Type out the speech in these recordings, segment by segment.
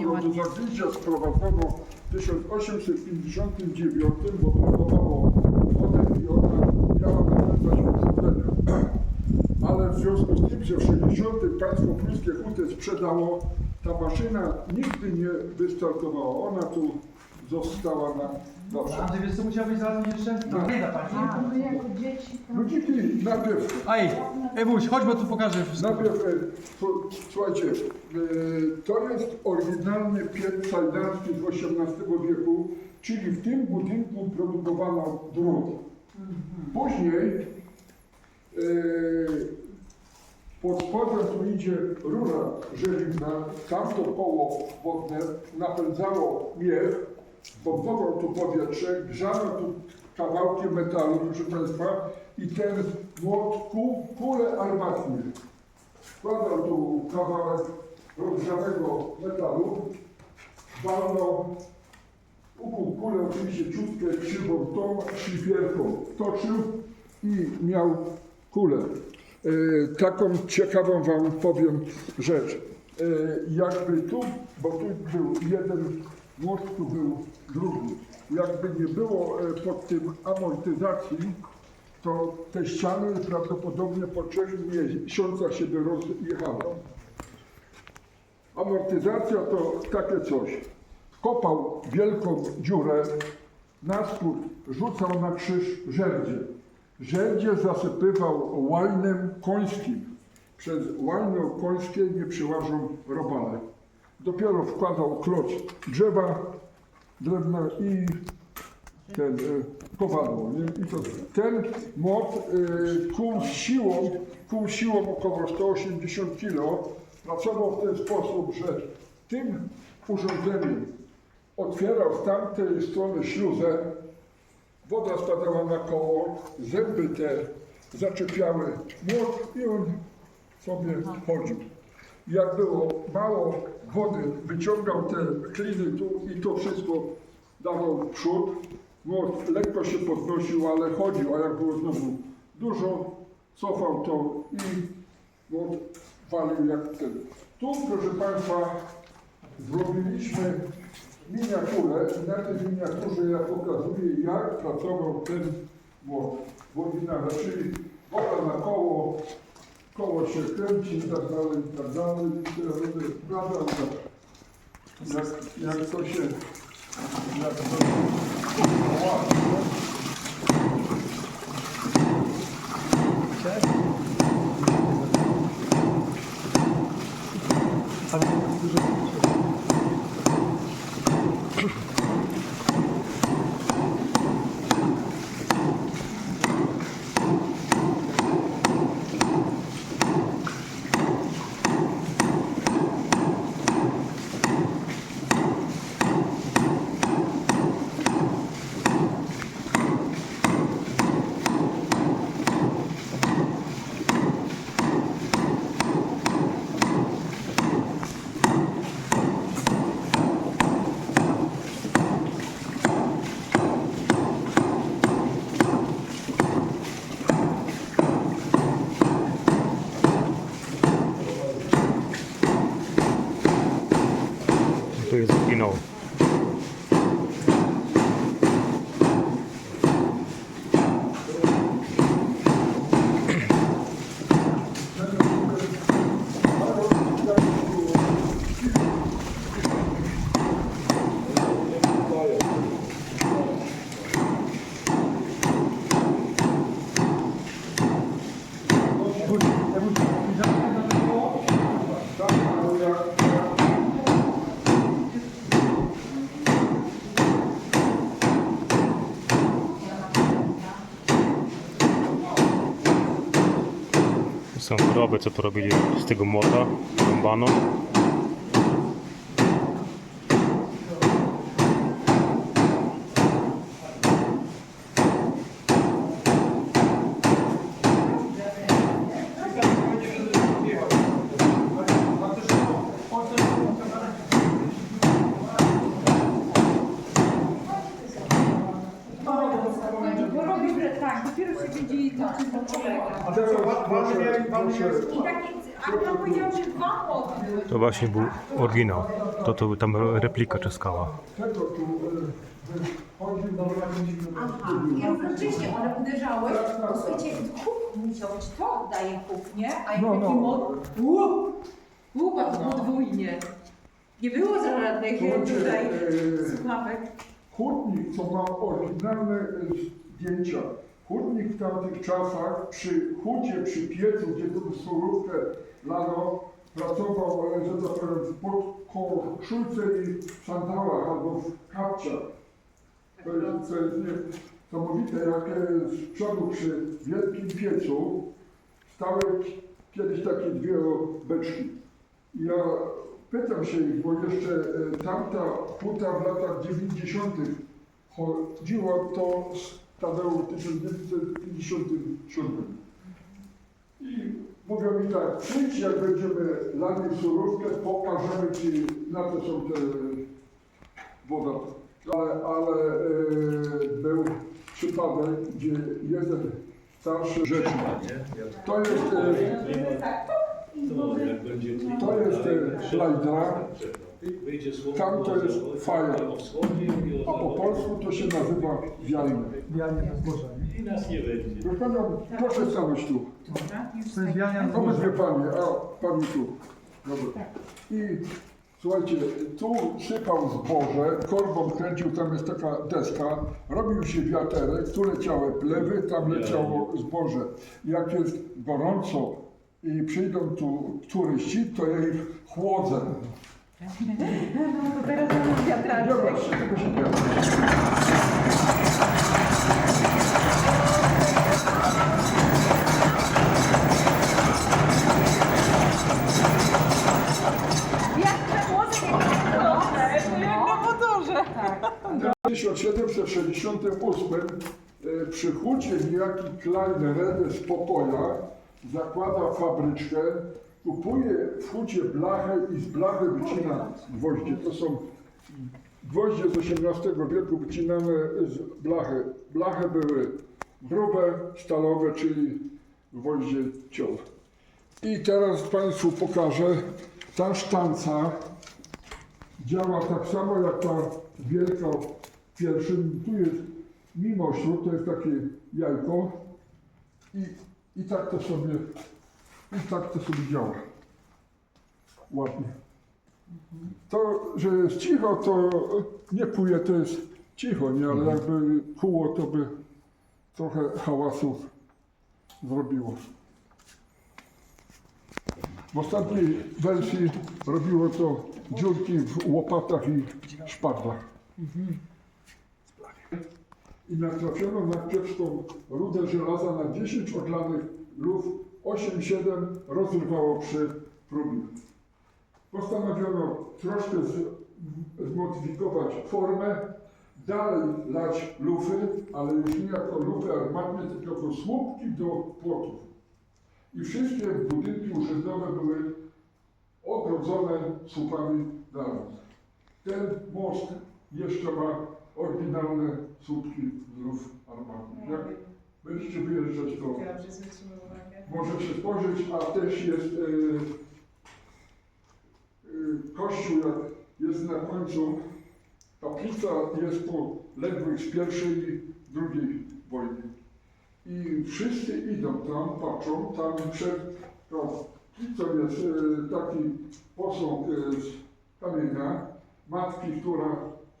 którą do. Zagryzia sprowadzono w 1859, bo brakowało wody i ona miała napędzać urządzenia. Ale w związku z tym, że w 60. państwo pruskie hutę sprzedało, ta maszyna nigdy nie wystartowała. Ona tu została na zawsze. Andrzej, wiesz co musiał być zaraz jeszcze? No, nie da pani. A, my jako dzieci. Ludziki, najpierw Aj, Ewuś, chodź, bo tu pokażę wszystko. Najpierw, e, su- słuchajcie, e, to jest oryginalny piec sajdarski z XVIII wieku, czyli w tym budynku produkowano drut. Później e, pod spodem tu idzie rura żeliwna, tamto koło wodne napędzało miech, bombował tu powietrze, grzano tu kawałkiem metalu, proszę Państwa, i ten młot ku, kulę armatnie. Wkładał tu kawałek rozgrzanego metalu, walnął, ukuł kulę oczywiście ciutkę krzywą tą szlifierką, toczył i miał kulę. E, taką ciekawą Wam powiem rzecz. E, jakby tu, bo tu był jeden most, tu był drugi. Jakby nie było e, pod tym amortyzacji, to te ściany prawdopodobnie po trzech miesiącach się by rozjechały. Amortyzacja to takie coś. Kopał wielką dziurę, na spód rzucał na krzyż żerdzie. Żerdzie zasypywał łajnem końskim. Przez łajno końskie nie przyłażą robale. Dopiero wkładał kloc drzewa, drewna i ten y, kowadło. Nie? I to, ten młot y, kuł siłą, kuł siłą około 180 kg pracował w ten sposób, że tym urządzeniem otwierał z tamtej strony śluzę, woda spadała na koło, zęby te zaczepiały młot i on sobie chodził. Jak było mało wody, wyciągał te kliny tu i to wszystko dawał w przód. Młot lekko się podnosił, ale chodził, a jak było znowu dużo, cofał to i młot walił jak ten. Tu, proszę Państwa, zrobiliśmy miniaturę i na tej miniaturze ja pokazuję, jak pracował ten młot w oryginale, czyli woda na koło, koło się kręci i tak dalej, i tak dalej. I teraz będę sprawdzał, jak, jak, jak to się, jak to się ładnie. Tu jest zginął. Ewuś, Ewuś, widziałeś na to koło? Tak, bo jak, To są wyroby, co tu robili z tego młota, rąbano. Bo robił, tak, dopiero się wiedzieli to. A to co, wa- walny miałem, walny miałem I takie, a pan powiedział, że dwa młody były. To właśnie był oryginał. To, to tam replika czeskała. Tego tu e, Aha, i równocześnie one uderzały. No słuchajcie, huk musiał być, to daje huk, nie? A jak No, taki no. mod, łup, łupa podwójnie. Nie było żadnych tutaj e, słuchawek. Hutnik, co ma oryginalne e, zdjęcia. Hutnik w tamtych czasach przy hucie, przy piecu, gdzie tu surówkę lano, pracował, że tak powiem, w podkoszulce i w sandałach albo w kapciach. To jest, to jest niesamowite, jak e, z przodu przy wielkim piecu stały kiedyś takie dwie beczki. Ja pytam się ich, bo jeszcze e, tamta huta w latach 90. chodziła to stanęło w 1957. I mówią mi tak, przyjdź jak będziemy lali surówkę, pokażemy Ci na co są te woda. Ale, ale e, był przypadek, gdzie jeden starszy rzecznik, to jest, e, To jest e, wyjdzie słowo Tam to jest i a po polsku to się nazywa wialne. Wianie na zboża. nie? I nas nie będzie. Proszę Panią, proszę. Dobra, już To jest wiania na Obydwie. Panie, a Pani tu. Dobra. I słuchajcie, tu sypał zboże, korbą kręcił, tam jest taka deska, robił się wiaterek, tu leciały plewy, tam leciało zboże. Jak jest gorąco i przyjdą tu turyści, to ja ich chłodzę. To teraz mamy wiatraczek. Jak te młode nie jak na motorze. W 1768 e, przy hucie niejaki Klein z Popoja zakłada fabryczkę, kupuje w hucie blachę i z blachy wycina gwoździe. To są gwoździe z XVIII wieku wycinane z blachy. Blachy były grube, stalowe, czyli gwoździe ciął. I teraz Państwu pokażę, ta sztanca działa tak samo jak ta wielka w pierwszym. Tu jest mimośród, to jest takie jajko i, i tak to sobie i tak to sobie działa. Ładnie. To, że jest cicho, to nie kuje, to jest cicho, nie? Ale jakby kuło, to by trochę hałasu zrobiło. W ostatniej wersji robiło to dziurki w łopatach i szpadlach. I natrafiono na kiepską rudę żelaza na 10 odlanych luf, 8-7 rozrywało przy próbie. Postanowiono troszkę zmodyfikować formę, dalej lać lufy, ale już nie jako lufy armatnie, tylko jako słupki do płotów i wszystkie budynki urzędowe były ogrodzone słupami ląd. Ten most jeszcze ma oryginalne słupki z rów armatnych. Jak będziecie wyjeżdżać, to możecie spojrzeć, a też jest e, e, kościół, jak jest na końcu, kaplica jest po ległych z pierwszej i drugiej wojny. I wszyscy idą tam, patrzą, tam przed kaplicą jest e, taki posąg z kamienia, matki, która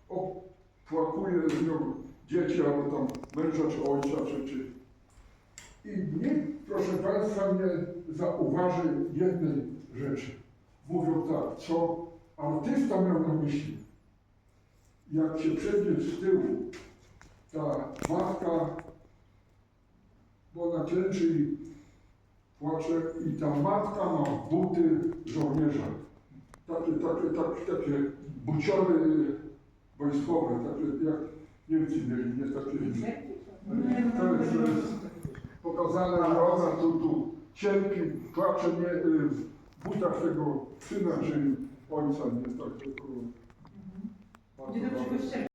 opłakuje z nią dzieci, albo tam męża czy ojca, czy, czy. I nikt, proszę Państwa, nie zauważy jednej rzeczy. Mówią tak, co artysta miał na myśli. Jak się przejdzie z tyłu, ta matka bo na klęczy i płacze i ta matka ma buty żołnierza. Takie, takie, takie, takie buciory wojskowe, takie jak Niemcy mieli, nie takie. To jest, to jest pokazane, ona tu, tu cierpi, płacze nie, y, w butach tego syna, czyli ojca, nie tak tylko. Przygoszczenia.